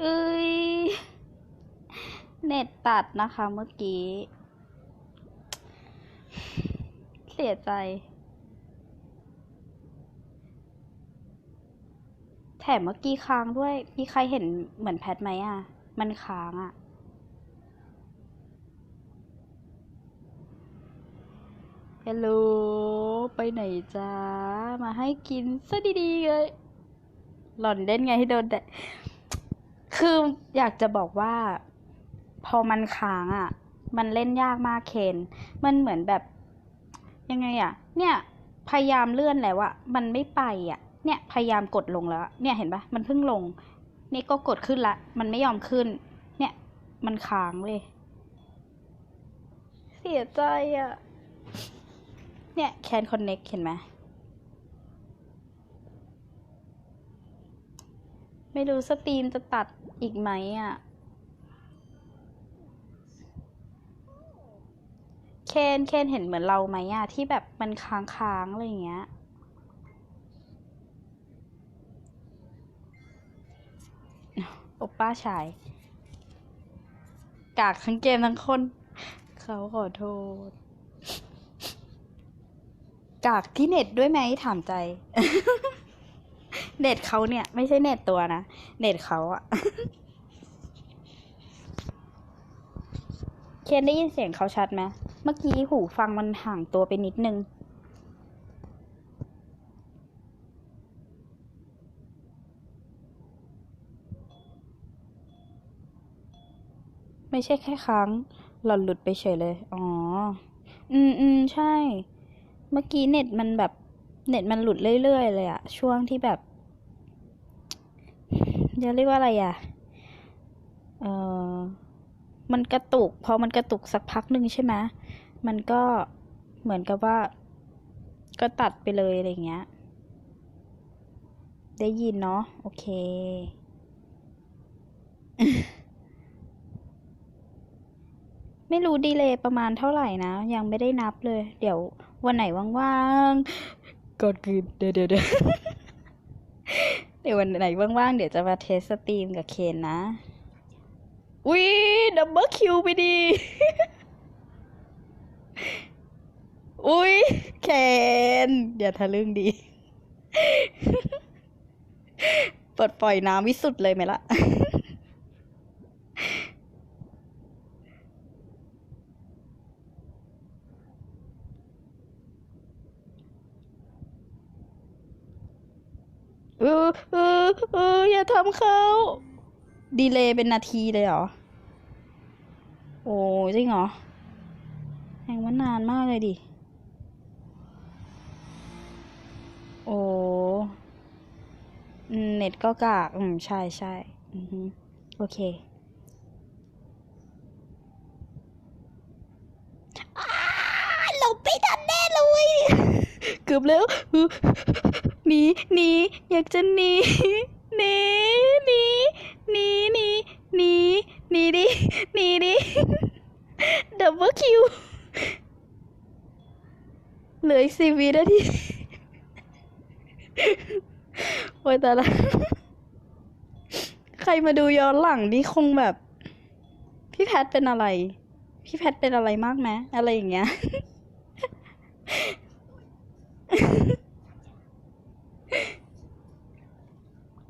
เอ้ย เน็ตตัดนะคะเมื่อกี้ เสียใจ แถมเมื่อกี้ค้างด้วย มีใครเห็นเหมือนแพทไหมอะ มันค้างอะฮัลโหล ไปไหนจ้า มาให้กินซะดีๆเลย หล่อนเล่นไงให้โดนแต่ คืออยากจะบอกว่า พอมันค้างอะ มันเล่นยากมากเคน มันเหมือนแบบยังไงอะ เนี่ย พยายามเลื่อนแล้วอะมันไม่ไปอะ เนี่ยพยายามกดลงแล้ว เนี่ยเห็นปะมันเพิ่งลง นี่ก็กดขึ้นละ มันไม่ยอมขึ้น เนี่ย มันค้างเลย เสียใจอะ เนี่ยแคนคอนเน็กเห็นไหม ไม่รู้สตรีมจะตัดอีกไหมอะ เคนเคนเห็นเหมือนเราไหมอะ ที่แบบมันค้างๆอะไรเงี้ย โอป้าชาย กากทั้งเกมทั้งคน เขาขอโทษ กากที่เน็ตด้วยไหมถามใจ เน็ตเขาเนี่ย ไม่ใช่เน็ตตัวนะ เน็ตเขาอะเคนได้ยินเสียงเขาชัดไหมเมื่อกี้หูฟังมันห่างตัวไปนิดนึง ไม่ใช่แค่ครั้ง หล่อนหลุดไปเฉยเลย อ๋อ อืมอืมใช่ เมื่อกี้เน็ตมันแบบ เน็ตมันหลุดเรื่อยๆเลยอะช่วงที่แบบ จะเรียกว่าอะไรอะเออมันกระตุก พอมันกระตุกสักพักหนึ่งใช่ไหมมันก็เหมือนกับว่า ก็ตัดไปเลยอะไรเงี้ย ได้ยินเนาะโอเค ไม่รู้ดีเลยประมาณเท่าไหร่นะ ยังไม่ได้นับเลย เดี๋ยววันไหนว่างๆ กดกินเดี๋ยวเดี๋ยว ดี๋ยวเดี๋ยววันไหนว่างๆ เดี๋ยวจะมาเทสสตรีมกับเคนนะ อุ้ยดับเบิลคิวไปดี อุ้ยเคนอย่าทะลึ่งดีปลดปล่อยน้ำวิสุทธ์เลยไหมล่ะเออเออเอออย่าทำเขาดีเลย์เป็นนาทีเลยเหรอ โอ้จริงเหรอแหงว่านานมากเลยดิ โอ้เน็ตก็กาก อืม ใช่ใช่อือฮึโอเคหลบไม่ทันแน่เลย เกือบแล้ว หนีหนีอยากจะหนีหนีหนีหนีหนีหนีหนีดิหนีดิดับเบิลคิวเหลืออีกสิบวินาทีโอ้ยแต่ละใครมาดูย้อนหลังนี่คงแบบ พี่แพทเป็นอะไร พี่แพทเป็นอะไรมากไหมอะไรอย่างเงี้ย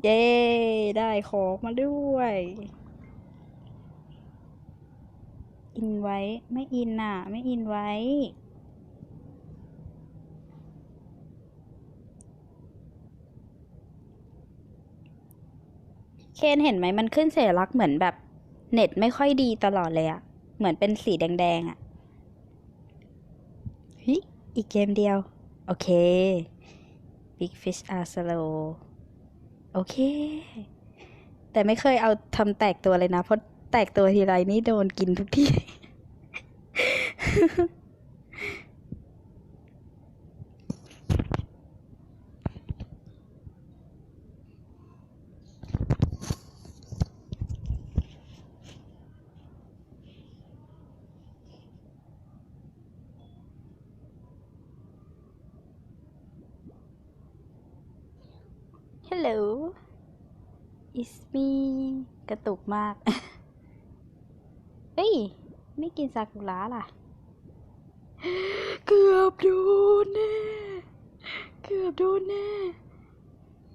เย้ ได้ของมาด้วย อินไว้ ไม่อินน่ะ ไม่อินไว้ เคนเห็นไหมมันขึ้นเสลักเหมือนแบบ เน็ตไม่ค่อยดีตลอดเลยอะเหมือนเป็นสีแดงๆอะฮ้ยอีกเกมเดียว โอเค Big Fish are slow โอเค แต่ไม่เคยเอาทำแตกตัวเลยนะ เพราะแตกตัวทีไรนี่โดนกินทุกที Hello it's me กระตุกมากเอ้ย ไม่กินซากุระล่ะ เกือบโดนแน่ เกือบโดนแน่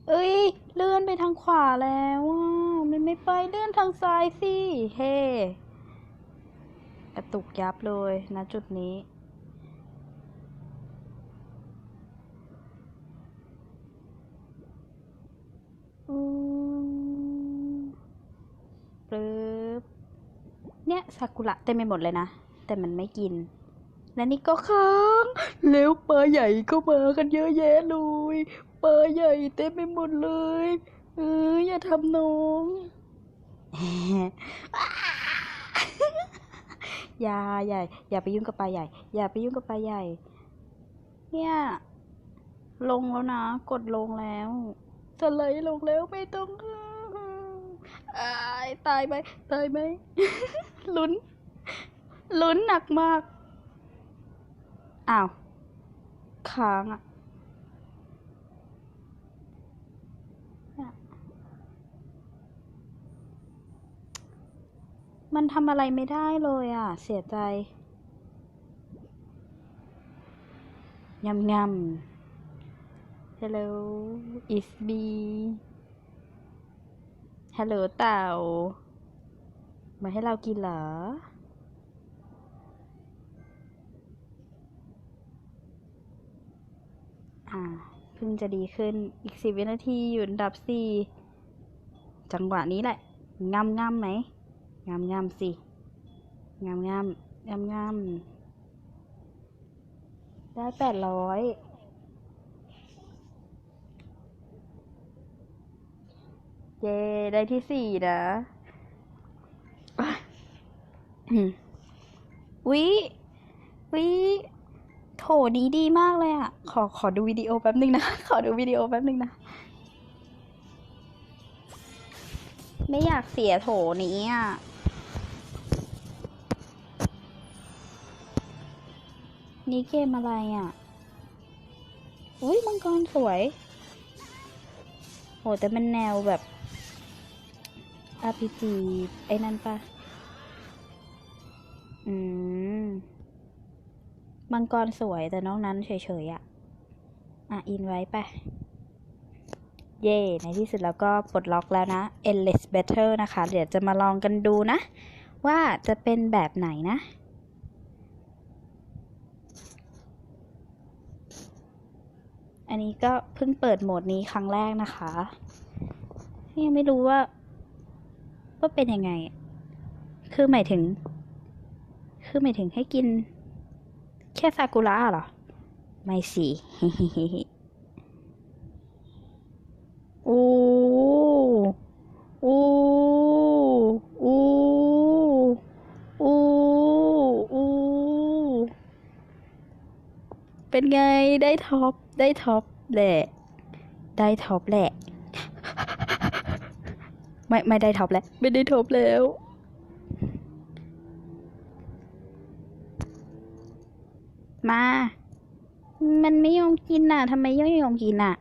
เอ้ย เลื่อนไปทางขวาแล้วอะมันไม่ไปเลื่อนทางซ้ายสิ เฮ้กระตุกยับเลยนะจุดนี้ ปึ๊บเนี่ยซากุระเต็มไปหมดเลยนะ แต่มันไม่กิน และนี่ก็ค้างแล้วปลาใหญ่ก็มากันเยอะแยะเลยปลาใหญ่เต็มไปหมดเลย เอออย่าทำน้องอย่าอย่อย่าไปยุ่งกับปลาใหญ่ อย่าไปยุ่งกับปลาใหญ่ เนี่ย ลงแล้วนะ กดลงแล้ว จะไหลลงแล้วไม่ต้องอายตายไหมตายไหมลุ้น ลุ้นหนักมาก อ้าวค้างอะมันทำอะไรไม่ได้เลยอะ เสียใจยำยำ Hello it's me Hello เต่า มาให้เรากินเหรอ อ่า เพิ่งจะดีขึ้นอีกสิบวินาทีอยู่อันดับสี่จังหวะนี้แหละงามงามไหมงามงามสิงามงามงามงามได้แปดร้อย เย้ได้ที่สี่นะวิวิโถนี้ดีมากเลยอะขอขอดูวิดีโอแป๊บนึงนะ ขอดูวิดีโอแป๊บนึงนะ ไม่อยากเสียโถนี้อะนี่เกมอะไรอะ อุ้ยมังกรสวย โห แต่มันแนวแบบ RPG ไอ้นั่นปะอืม มังกรสวยแต่นอกนั้นเฉยๆอะอะ อินไว้ไป เย่ในที่สุดแล้วก็ปลดล็อกแล้วนะ Endless Battle นะคะ เดี๋ยวจะมาลองกันดูนะ ว่าจะเป็นแบบไหนนะอันนี้ก็เพิ่งเปิดโหมดนี้ครั้งแรกนะคะ ยังไม่รู้ว่า ว่าเป็นยังไง คือหมายถึง คือหมายถึงให้กิน แค่ซากุระเหรอ ไม่สิโอ้โอ้โอ้โอ้โอ้เป็นไงได้ท็อป ได้ท็อปแหละ ได้ท็อปแหละ ไม่ไม่ได้ท็อปแล้ว ไม่ได้ท็อปแล้ว มา มันไม่ยอมกินน่ะทำไมไม่ยอมกินน่ะ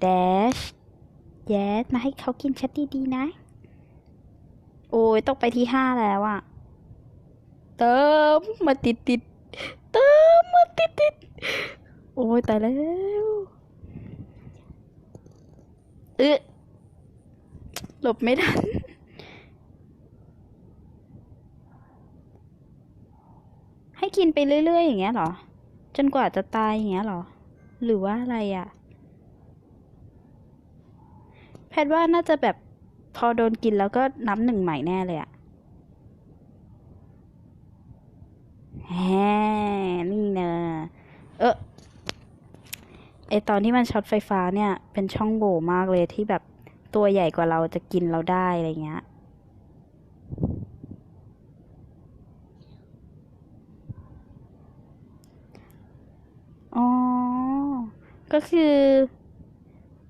แดชแยสมาให้เขากินชัดดีๆนะ โอ้ยต้องไปที่ห้าแล้วอะเติมมาติดติดๆเติมมาติดติดๆโอ้ยตายแล้วเอ๊ะ หลบไม่ทัน ให้กินไปเรื่อยๆอย่างเงี้ยเหรอ จนกว่าจะตายอย่างเงี้ยเหรอ หรือว่าอะไรอะ่ะ แพทย์ว่าน่าจะแบบพอโดนกินแล้วก็นับหนึ่งใหม่แน่เลยอะแฮนี่เนอะเออไอตอนที่มันช็อตไฟฟ้าเนี่ย เป็นช่องโหว่มากเลยที่แบบ ตัวใหญ่กว่าเราจะกินเราได้อะไรเงี้ย อ๋อ ก็คือ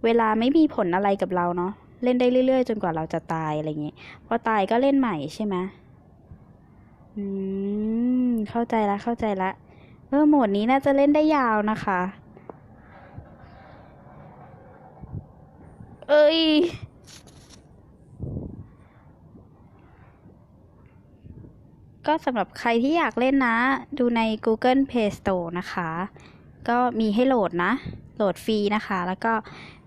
เวลาไม่มีผลอะไรกับเราเนาะ เล่นได้เรื่อยๆ จนกว่าเราจะตายอะไรเงี้ยพอตายก็เล่นใหม่ใช่ไหมอืม เข้าใจละเข้าใจละ เออโหมดนี้น่าจะเล่นได้ยาวนะคะ เอ้ยก็สำหรับใครที่อยากเล่นนะ ดูใน Google Play Store นะคะ ก็มีให้โหลดนะ โหลดฟรีนะคะ แล้วก็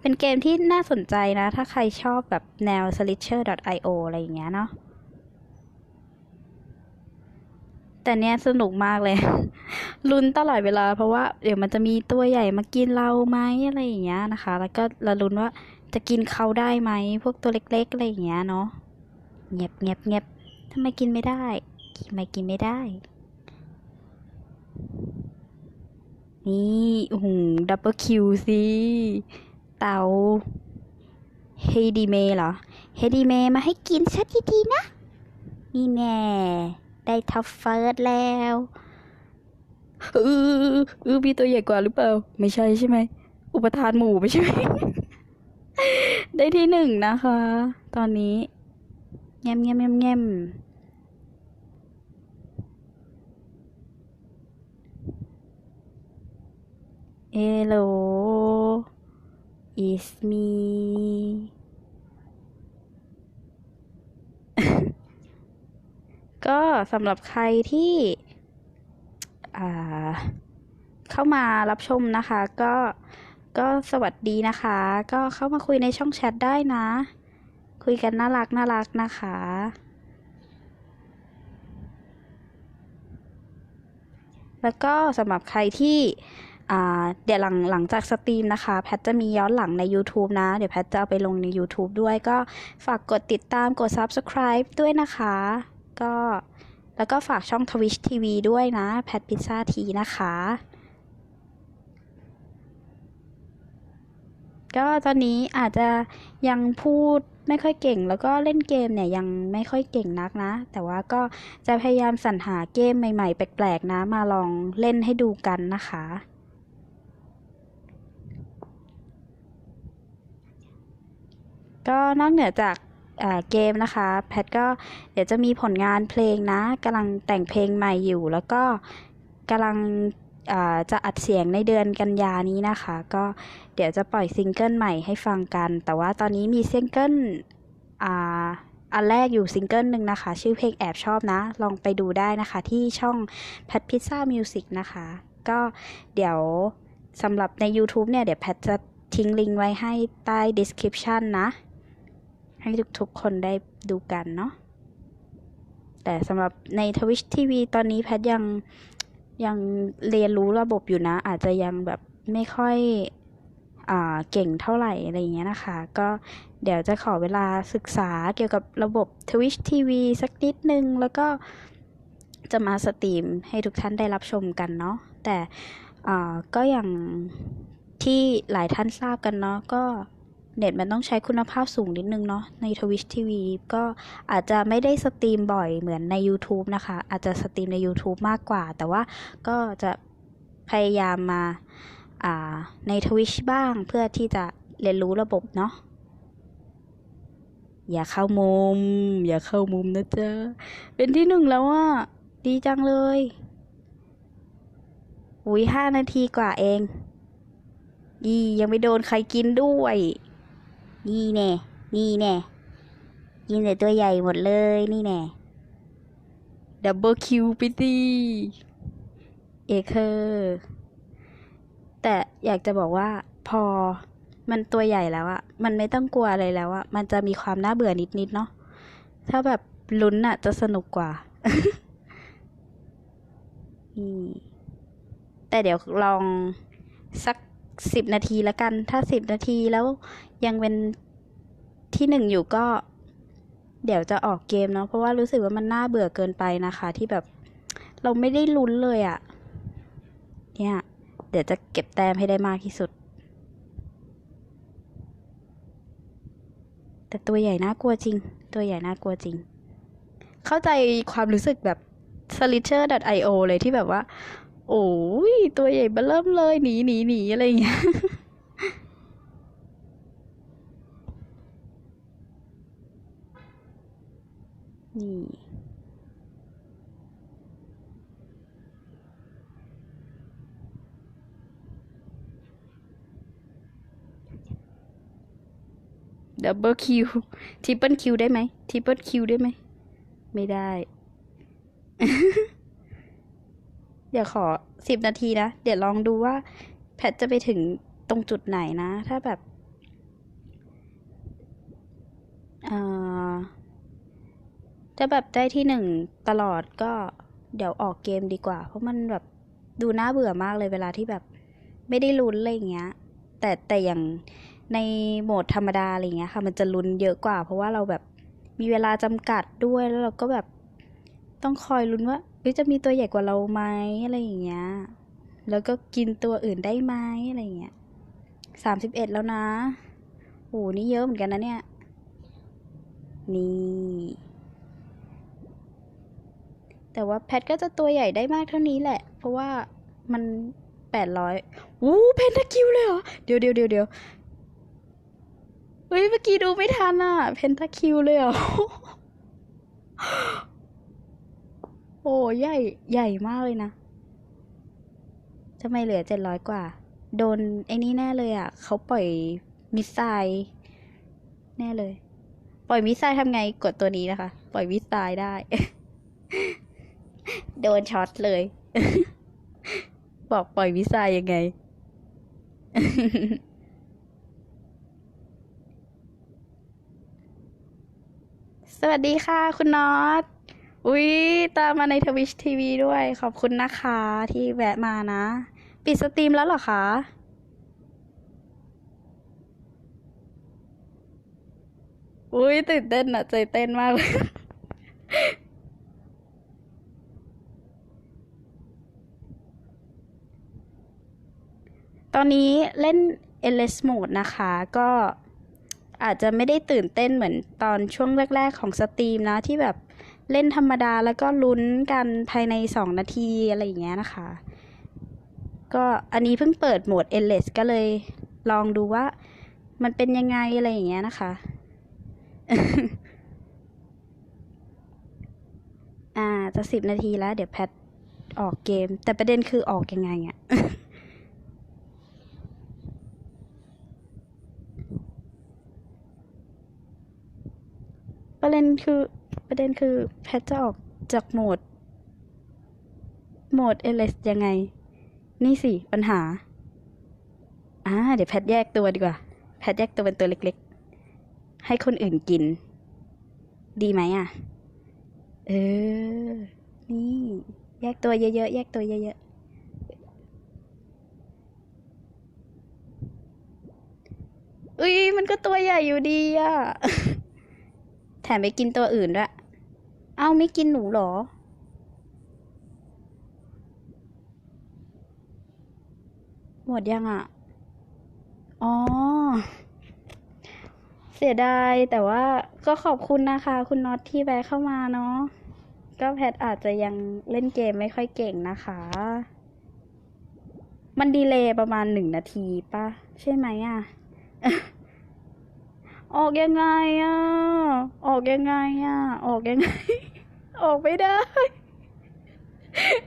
เป็นเกมที่น่าสนใจนะ ถ้าใครชอบแบบแนว slicer.io อะไรอย่างเงี้ยเนาะแต่เนี้ยสนุกมากเลย ลุ้นตลอดเวลา เพราะว่าเดี๋ยวมันจะมีตัวใหญ่มากินเราไหมอะไรอย่างเงี้ยนะคะ แล้วก็ราลุ้นว่า จะกินเขาได้ไหม พวกตัวเล็กๆอะไรอย่างเงี้ยเนาะเงียบเงียบเงียบทำไมกินไม่ได้ทำไมกินไม่ได้ นี่โอ้โหดับเบิลคิวสิเตาเฮดีเมเหรอเฮดีเมมาให้กินชัดดีๆนะ นี่แน่ได้ท็อปเฟิร์สแล้วเออเออมีตัวใหญ่กว่าหรือเปล่า ไม่ใช่ใช่ไหม อุปทานหมู่ไม่ใช่ไหม ได้ที่หนึ่งนะคะ ตอนนี้ แง้มแง้มแง้มแง้มเอโล is me ก็สำหรับใครที่เข้ามารับชมนะคะ ก็ ก็สวัสดีนะคะ ก็เข้ามาคุยในช่องแชทได้นะ คุยกันน่ารักน่ารักนะคะแล้วก็สำหรับใครที่เดี๋ยวหลังหลังจากสตรีมนะคะ แพทจะมีย้อนหลังใน YouTube นะ เดี๋ยวแพทจะเอาไปลงใน YouTube ด้วยก็ฝากกดติดตามกด Subscribe ด้วยนะคะ ก็แล้วก็ฝากช่อง Twitch TV ด้วยนะ แพทพิซซ่าทีนะคะ ก็ตอนนี้อาจจะยังพูดไม่ค่อยเก่ง แล้วก็เล่นเกมเนี่ยยังไม่ค่อยเก่งนักนะ แต่ว่าก็จะพยายามสรรหาเกมใหม่ๆ แปลกๆนะ มาลองเล่นให้ดูกันนะคะ ก็นอกเหนือจากเกมนะคะ แพทก็เดี๋ยวจะมีผลงานเพลงนะกำลังแต่งเพลงใหม่อยู่ แล้วก็กำลัง จะอัดเสียงในเดือนกันยานี้นะคะ ก็เดี๋ยวจะปล่อยซิงเกิลใหม่ให้ฟังกัน แต่ว่าตอนนี้มีซิงเกิลอันแรกอยู่ซิงเกิลหนึ่งนะคะ ชื่อเพลงแอบชอบนะ ลองไปดูได้นะคะ ที่ช่องแพทพิซซ่ามิวสิกนะคะ ก็เดี๋ยวสำหรับใน YouTube เนี่ย เดี๋ยวแพทจะทิ้งลิงก์ไว้ให้ใต้ description นะ ให้ทุกๆคนได้ดูกันเนาะแต่สำหรับใน Twitch TV ตอนนี้แพทยัง ยังเรียนรู้ระบบอยู่นะ อาจจะยังแบบไม่ค่อยเก่งเท่าไหร่อะไรอย่างเงี้ยนะคะ ก็เดี๋ยวจะขอเวลาศึกษาเกี่ยวกับระบบ Twitch TV สักนิดนึง แล้วก็จะมาสตรีมให้ทุกท่านได้รับชมกันเนาะแต่ก็อย่างที่หลายท่านทราบกันเนาะก็ เน็ตมันต้องใช้คุณภาพสูงนิดนึงเนาะใน Twitch TV ก็อาจจะไม่ได้สตรีมบ่อยเหมือนใน YouTube นะคะ อาจจะสตรีมใน YouTube มากกว่า แต่ว่าก็จะพยายามมาาใน Twitch บ้างเพื่อที่จะเรียนรู้ระบบเนาะอย่าเข้ามุม อย่าเข้ามุมนะจ๊ะเป็นที่หนึ่งแล้วอะดีจังเลยอุ้ยห้านาทีกว่าเอง อียังไม่โดนใครกินด้วย นี่แน่ นี่แน่ กินแต่ตัวใหญ่หมดเลย นี่แน่ ดับเบิลคิวไปดีเอเคอร์แต่อยากจะบอกว่าพอมันตัวใหญ่แล้วอะมันไม่ต้องกลัวอะไรแล้วอะมันจะมีความน่าเบื่อนิดๆเนาะ ถ้าแบบลุ้นอะจะสนุกกว่านี่แต่เดี๋ยวลองสัก สิบนาทีละกัน ถ้าสิบนาทีแล้วยังเป็นที่หนึ่งอยู่ก็ เดี๋ยวจะออกเกมเนาะเพราะว่ารู้สึกว่ามันน่าเบื่อเกินไปนะคะ ที่แบบเราไม่ได้ลุ้นเลยอะเนี่ย เดี๋ยวจะเก็บแต้มให้ได้มากที่สุด แต่ตัวใหญ่น่ากลัวจริง ตัวใหญ่น่ากลัวจริง เข้าใจความรู้สึกแบบ slitter.io เลยที่แบบว่า โอ้ยตัวใหญ่เบ้อเริ่มเลยหนีหนีหนีอะไรอย่างเงี้ยนี่ดับเบิลคิวทริปเปิลคิวได้ไหมทริปเปิลคิวได้ไหม ไม่ได้ เดี๋ยวขอสิบนาทีนะ เดี๋ยวลองดูว่า แพทจะไปถึงตรงจุดไหนนะ ถ้าแบบอ่าถ้าแบบได้ที่หนึ่งตลอดก็เดี๋ยวออกเกมดีกว่า เพราะมันแบบดูน่าเบื่อมากเลยเวลาที่แบบไม่ได้ลุ้นอะไรอย่างเงี้ย แต่แต่อย่างในโหมดธรรมดาอะไรเงี้ยค่ะ มันจะลุ้นเยอะกว่า เพราะว่าเราแบบมีเวลาจำกัดด้วยแล้วเราก็แบบต้องคอยลุ้นว่า เอ้ยจะมีตัวใหญ่กว่าเราไหมอะไรอย่างเงี้ย แล้วก็กินตัวอื่นได้ไหมอะไรอย่างเงี้ยสามสิบเอ็ดแล้วนะโอ้นี่เยอะเหมือนกันนะเนี่ย นี่ แต่ว่าแพทก็จะตัวใหญ่ได้มากเท่านี้แหละ เพราะว่ามันแปดร้อยอู้เพนทาคิวเลยเหรอ เดี๋ยวเดี๋ยวเดี๋ยวเดี๋ยวเฮ้ย เมื่อกี้ดูไม่ทันอะ เพนทาคิวเลยเหรอ โอ้ใหญ่ใหญ่มากเลยนะทำไมเหลือเจ็ดร้อยกว่า โดนไอ้นี่แน่เลยอะ เขาปล่อยมิสไซล์แน่เลย ปล่อยมิสไซล์ทำไงกดตัวนี้นะคะ ปล่อยมิสไซล์ได้ โดนช็อตเลย บอกปล่อยมิสไซล์ยังไง สวัสดีค่ะ คุณน็อต อุ๊ย ตามมาในทวิชทีวีด้วย ขอบคุณนะคะที่แวะมานะ ปิดสตรีมแล้วเหรอคะ อุ๊ย ตื่นเต้นอะใจเต้นมากเลยตอนนี้เล่น LS Mode นะคะ ก็อาจจะไม่ได้ตื่นเต้นเหมือนตอนช่วงแรก ๆ ของสตรีมนะที่แบบ เล่นธรรมดาแล้วก็ลุ้นกันภายใน 2 นาทีอะไรอย่างเงี้ยนะคะ ก็อันนี้เพิ่งเปิดโหมด LS ก็เลยลองดูว่ามันเป็นยังไงอะไรอย่างเงี้ยนะคะ อ่า จะสิบนาทีแล้ว เดี๋ยวแพทออกเกม แต่ประเด็นคือออกยังไงอะประเด็นคือ ประเด็นคือแพทจะออกจากโหมด โหมด LS ยังไง นี่สิ ปัญหา อ่า เดี๋ยวแพทแยกตัวดีกว่า แพทแยกตัวเป็นตัวเล็กๆ ให้คนอื่นกิน ดีไหมอะ เออ นี่ แยกตัวเยอะๆ แยกตัวเยอะๆอุ้ยมันก็ตัวใหญ่อยู่ดีอะแถมไปกินตัวอื่นด้วย เอ้าไม่กินหนูหรอ หมดยังอะ อ๋อ เสียดายแต่ว่าก็ขอบคุณนะคะ คุณน็อตที่แวะเข้ามาเนาะ ก็แพทอาจจะยังเล่นเกมไม่ค่อยเก่งนะคะ มันดีเลย์ประมาณหนึ่งนาทีป่ะ ใช่ไหมอะออกยังไงอะ ออกยังไงอะ ออกยังไง ออกไม่ได้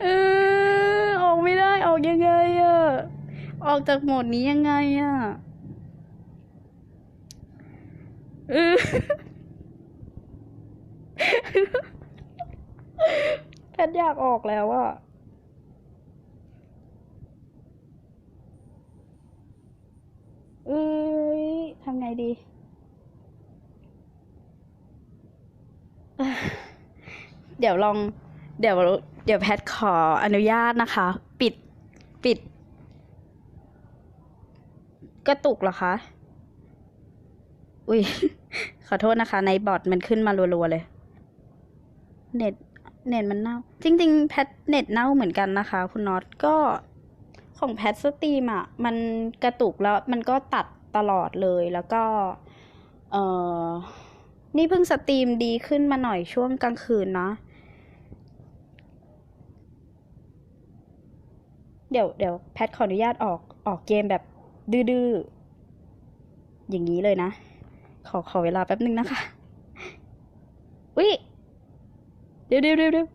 เออ ออกไม่ได้ ออกยังไงอะออกจากโหมดนี้ยังไงอะเออแพทย์อยากออกแล้วอะเอ้ยทำไงดี เดี๋ยวลองเดี๋ยวเดี๋ยวแพทขออนุญาตนะคะ ปิดปิด กระตุกเหรอคะ อุ้ยขอโทษนะคะ ในบอร์ดมันขึ้นมารัวๆเลย เน็ตเน็ตมันเน่า จริง ๆ แพทเน็ตเน่าเหมือนกันนะคะ คุณน็อตก็ของแพทสตรีมอะ มันกระตุกแล้วมันก็ตัดตลอดเลยแล้วก็ เออ นี่เพิ่งสตรีมดีขึ้นมาหน่อยช่วงกลางคืนเนาะ เดี๋ยวเดี๋ยวแพทขออนุญาตออกออกเกมแบบดื้อๆ อย่างนี้เลยนะ ขอขอเวลาแป๊บนึงนะคะ อุ๊ย เดี๋ยวเดี๋ยวเดี๋ยว